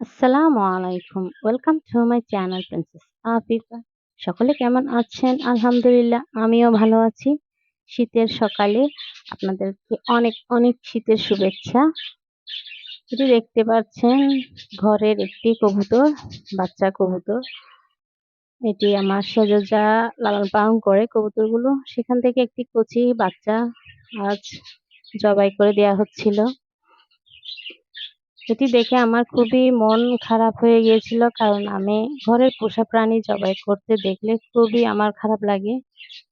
আসসালামু আলাইকুম। Welcome to my channel princess Afifa সকলে কেমন আছেন? আলহামদুলিল্লাহ, আমিও ভালো আছি। শীতের সকালে আপনাদেরকে অনেক অনেক শীতের শুভেচ্ছা। এটি দেখতে পাচ্ছেন, ঘরের একটি কবুতর, বাচ্চা কবুতর। এটি আমার সেজজা লালন পালন করে কবুতরগুলো। সেখান থেকে একটি কচি বাচ্চা আজ জবাই করে দেয়া হচ্ছিল। এটি দেখে আমার খুবই মন খারাপ হয়ে গিয়েছিল, কারণ আমি ঘরের পোষা প্রাণী জবাই করতে দেখলে খুবই আমার খারাপ লাগে।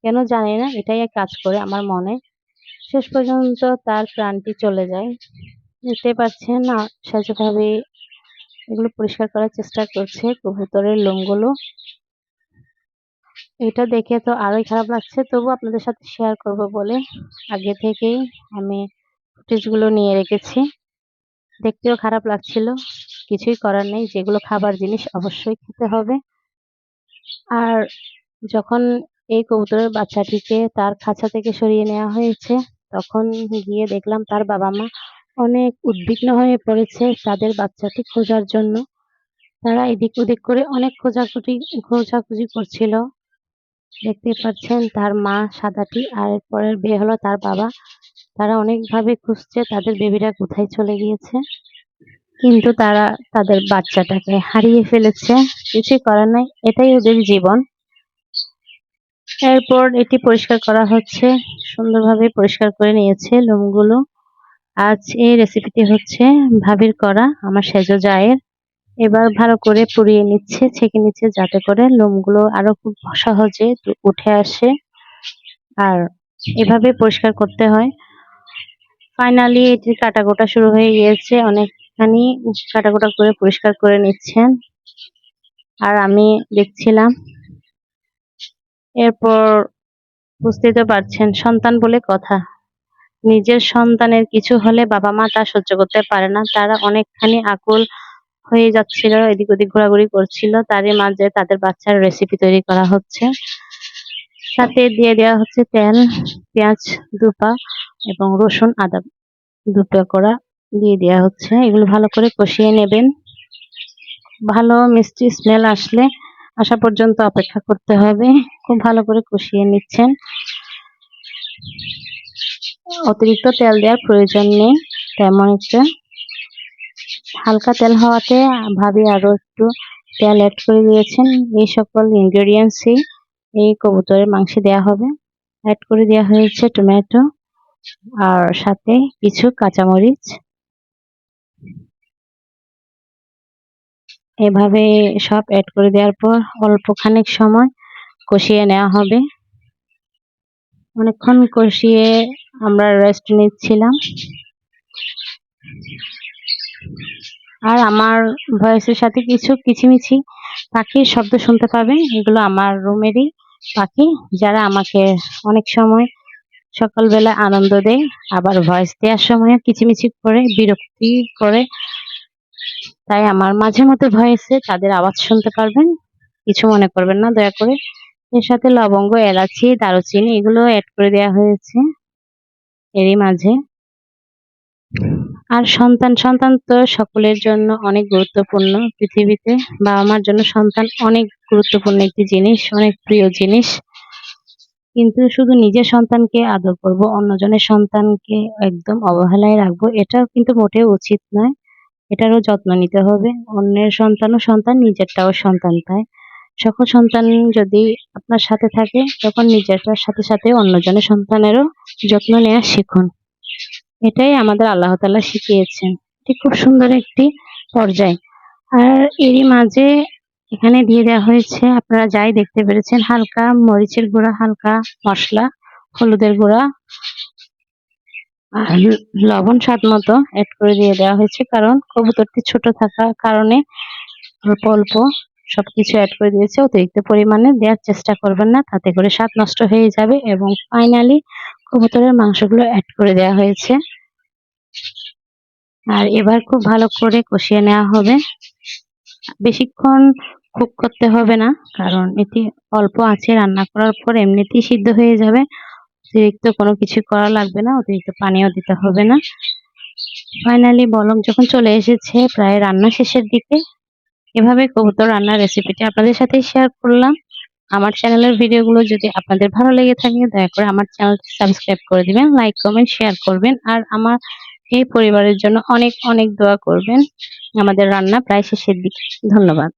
কেন জানি না, এটাই কাজ করে আমার মনে। শেষ পর্যন্ত তার প্রাণটি চলে যায়। দেখতে পাচ্ছেন না সহজভাবে এগুলো পরিষ্কার করার চেষ্টা করছে কবুতরের লোমগুলো। এটা দেখে তো আরোই খারাপ লাগছে তবু আপনাদের সাথে শেয়ার করব বলে আগে থেকেই আমি ফুটেজগুলো নিয়ে রেখেছি। দেখতেও খারাপ লাগছিল। কিছুই করার নেই, যেগুলো খাবার জিনিস অবশ্যই খেতে হবে। আর যখন এই কবুতরের বাচ্চাটিকে তার খাঁচা থেকে সরিয়ে নেওয়া হয়েছে, তখন গিয়ে দেখলাম তার বাবা মা অনেক উদ্বিগ্ন হয়ে পড়েছে তাদের বাচ্চাটি খোঁজার জন্য। তারা এদিক ওদিক করে অনেক খোঁজাখুঁজি খোঁজাখুঁজি করছিল। দেখতে পাচ্ছেন তার মা সাদাটি, আর পরের বিয়ে হলো তার বাবা। তারা অনেকভাবে খুঁজছে তাদের বেবিরা কোথায় চলে গিয়েছে। কিন্তু তারা তাদের বাচ্চাটাকে হারিয়ে ফেলেছে। কিছুই করার নাই, এটাই ওদের জীবন। এরপর এটি পরিষ্কার করা হচ্ছে, সুন্দরভাবে পরিষ্কার করে নিয়েছে লোমগুলো। আজ এই রেসিপিটি হচ্ছে ভাবির করা, আমার সেজো জায়ের। এবার ভালো করে পুড়িয়ে নিচ্ছে, ছেঁকে নিচ্ছে যাতে করে লোমগুলো আরও খুব সহজে উঠে আসে। আর এভাবে পরিষ্কার করতে হয়। ফাইনালি এটি কাটাকোটা শুরু হয়ে গিয়েছে, অনেকখানি কাটাকোটা করে পরিষ্কার করে নিচ্ছেন। আর আমি দেখছিলাম, এরপর বুঝতেই তো পারছেন, সন্তান বলে কথা। নিজের সন্তানের কিছু হলে বাবা মা তা সহ্য করতে পারে না। তারা অনেকখানি আকুল হয়ে যাচ্ছিল, এদিক ওদিক ঘোরাঘুরি করছিল। তারই মাঝে তাদের বাচ্চার রেসিপি তৈরি করা হচ্ছে। সাথে দিয়ে দেওয়া হচ্ছে তেল, পেঁয়াজ, দুপা। এবং রসুন, আদা দুটো করা দিয়ে দেওয়া হচ্ছে। এগুলো ভালো করে কষিয়ে নেবেন। ভালো মিষ্টি স্মেল আসলে আসা পর্যন্ত অপেক্ষা করতে হবে। খুব ভালো করে কষিয়ে নিচ্ছেন। অতিরিক্ত তেল দেওয়ার প্রয়োজন নেই, তেমন একটা। হালকা তেল হওয়াতে ভাবি আরও একটু তেল অ্যাড করে দিয়েছেন। এই সকল ইনগ্রেডিয়েন্টসই এই কবুতরের মাংসে দেওয়া হবে। অ্যাড করে দেওয়া হয়েছে টমেটো আর সাথে কিছু কাঁচামরিচ। এভাবে সব অ্যাড করে দেওয়ার পর অল্প খানিক সময় কষিয়ে নেওয়া হবে। অনেকক্ষণ কষিয়ে আমরা রেস্ট নিচ্ছিলাম। আর আমার ভয়েসের সাথে কিছু কিচিমিচি পাখির শব্দ শুনতে পাবেন, এগুলো আমার রুমেরই পাখি, যারা আমাকে অনেক সময় সকালবেলা আনন্দ দেয়, আবার ভয়েস দেওয়ার সময় কিচিমিচি করে, বিরক্তি করে। তাই আমার মাঝে মধ্যে ভয়েসে তাদের আওয়াজ শুনতে পারবেন, কিছু মনে করবেন না, দয়া করে। এর সাথে লবঙ্গ, এলাচি, দারুচিনি এগুলো অ্যাড করে দেওয়া হয়েছে এরই মাঝে। আর সন্তান সন্তান তো সকলের জন্য অনেক গুরুত্বপূর্ণ পৃথিবীতে বাবা মার জন্য সন্তান অনেক গুরুত্বপূর্ণ একটি জিনিস, অনেক প্রিয় জিনিস। কিন্তু শুধু নিজের সন্তানকে আদর করব, অন্যজনের সন্তানকে একদম অবহেলায় রাখব, এটাও কিন্তু মোটেও উচিত নয়। এটারও যত্ন নিতে হবে। অন্যের সন্তানও সন্তান, নিজেরটাও সন্তান তাই। সকল সন্তান যদি আপনার সাথে থাকে, তখন নিজেরটার সাথে সাথে অন্যজনের সন্তানেরও যত্ন নেওয়া শিখুন। এটাই আমাদের আল্লাহ তালা শিখিয়েছেন। এটি খুব সুন্দর একটি পর্যায়। আর এরই মাঝে এখানে দিয়ে দেওয়া হয়েছে, আপনারা যাই দেখতে পেরেছেন, হালকা মরিচের গুঁড়া, হালকা মশলা, হলুদের গুঁড়া, আর লবণ স্বাদ মতো অ্যাড করে দিয়ে দেওয়া হয়েছে, কারণ কবুতরটি ছোট থাকার কারণে অল্প অল্প সবকিছু অ্যাড করে দিয়েছে, অতিরিক্ত পরিমাণে দেওয়ার চেষ্টা করবেন না, তাতে করে স্বাদ নষ্ট হয়ে যাবে এবং ফাইনালি কবুতরের মাংসগুলো অ্যাড করে দেওয়া হয়েছে। আর এবার খুব ভালো করে কষিয়ে নেওয়া হবে। বেশিক্ষণ কুক করতে হবে না, কারণ এটি অল্প আছে, রান্না করার পর এমনিতেই সিদ্ধ হয়ে যাবে। অতিরিক্ত কোনো কিছু করা লাগবে না, অতিরিক্ত পানিও দিতে হবে না। ফাইনালি বলক যখন চলে এসেছে, প্রায় রান্না শেষের দিকে, এভাবে কবুতর রান্নার রেসিপিটি আপনাদের সাথে শেয়ার করলাম। আমার চ্যানেলের ভিডিওগুলো যদি আপনাদের ভালো লেগে থাকে, দয়া করে আমার চ্যানেলটি সাবস্ক্রাইব করে দিবেন লাইক কমেন্ট শেয়ার করবেন, আর আমার এই পরিবারের জন্য অনেক অনেক দোয়া করবেন। আমাদের রান্না প্রায় শেষের দিকে। ধন্যবাদ।